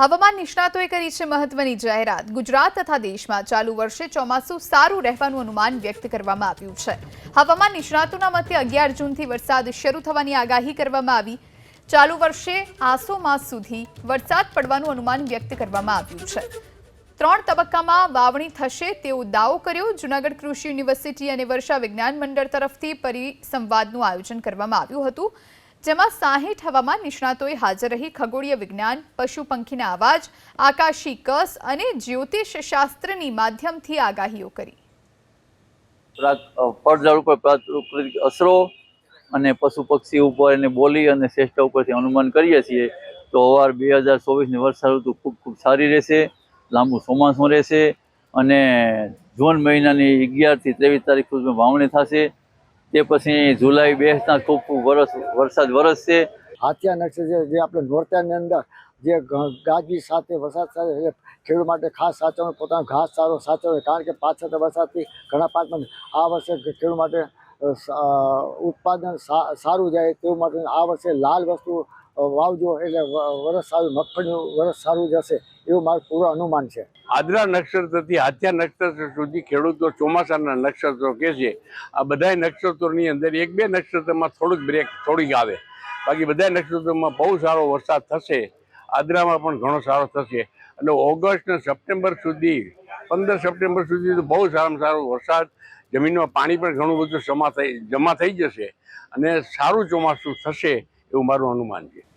હવામાન નિષ્ણાતોએ કરી છે મહત્વની જાહેરાત. ગુજરાત તથા દેશમાં ચાલુ વર્ષે ચોમાસું સારું રહેવાનું અનુમાન વ્યક્ત કરવામાં આવ્યું છે. હવામાન નિષ્ણાતોના મતે અગિયાર જૂનથી વરસાદ શરૂ થવાની આગાહી કરવામાં આવી. ચાલુ વર્ષે આસો માસ સુધી વરસાદ પડવાનું અનુમાન વ્યક્ત કરવામાં આવ્યું છે. ત્રણ તબક્કામાં વાવણી થશે તેવો દાવો કર્યો. જૂનાગઢ કૃષિ યુનિવર્સિટી અને વર્ષા વિજ્ઞાન મંડળ તરફથી પરિસંવાદનું આયોજન કરવામાં આવ્યું હતું. જેમાં સાહીઠ હવામાન નિષ્ણાતોએ હાજર રહી ખગોળીય વિજ્ઞાન, પશુ પંખીના અવાજ, આકાશી કસ અને જ્યોતિષ શાસ્ત્રની માધ્યમથી આગાહીઓ કરી. પડઝાડ ઉપર પ્રાકૃતિક અસરો અને પશુ પક્ષી ઉપર અને બોલી અને શ્રેષ્ઠ ઉપરથી અનુમાન કરીએ છીએ, તો અવાર બે હજાર ચોવીસની વર્ષા ઋતુ ખૂબ ખૂબ સારી રહેશે, લાંબુ ચોમાસું રહેશે અને જૂન મહિનાની અગિયારથી ત્રેવીસ તારીખ સુધીમાં વાવણી થશે. તે પછી જુલાઈ બેસતા ખૂબ વરસ વરસાદ વરસશે હાથિયા નક્ષત્ર છે જે આપણે નોરતાની અંદર જે ગાજવી સાથે વરસાદ સાથે ખેડૂત માટે ખાસ સાચવવાનું, પોતાનો ઘાસ સારો સાચવે કારણ કે પાછળ વરસાદથી ઘણા પાકમાં આ વર્ષે ખેડૂત માટે ઉત્પાદન સારું જાય, તેવું માટે આ વર્ષે લાલ વસ્તુ વાવજો એટલે વરસ સારું, મગફળીનું વરસ સારું જશે એવું મારું પૂરું અનુમાન છે. આદ્રા નક્ષત્રથી હાથિયા નક્ષત્ર સુધી ખેડૂતો ચોમાસાના નક્ષત્રો કે છે, આ બધા નક્ષત્રોની અંદર એક બે નક્ષત્રમાં થોડુંક બ્રેક થોડીક આવે. બાકી બધા નક્ષત્રોમાં બહુ સારો વરસાદ થશે, આદ્રામાં પણ ઘણો સારો થશે. અને ઓગસ્ટ ને સપ્ટેમ્બર સુધી, પંદર સપ્ટેમ્બર સુધી તો બહુ સારામાં સારો વરસાદ, જમીનમાં પાણી પણ ઘણું બધું જમા થઈ જમા થઈ જશે. અને સારું ચોમાસું થશે એવું મારું અનુમાન છે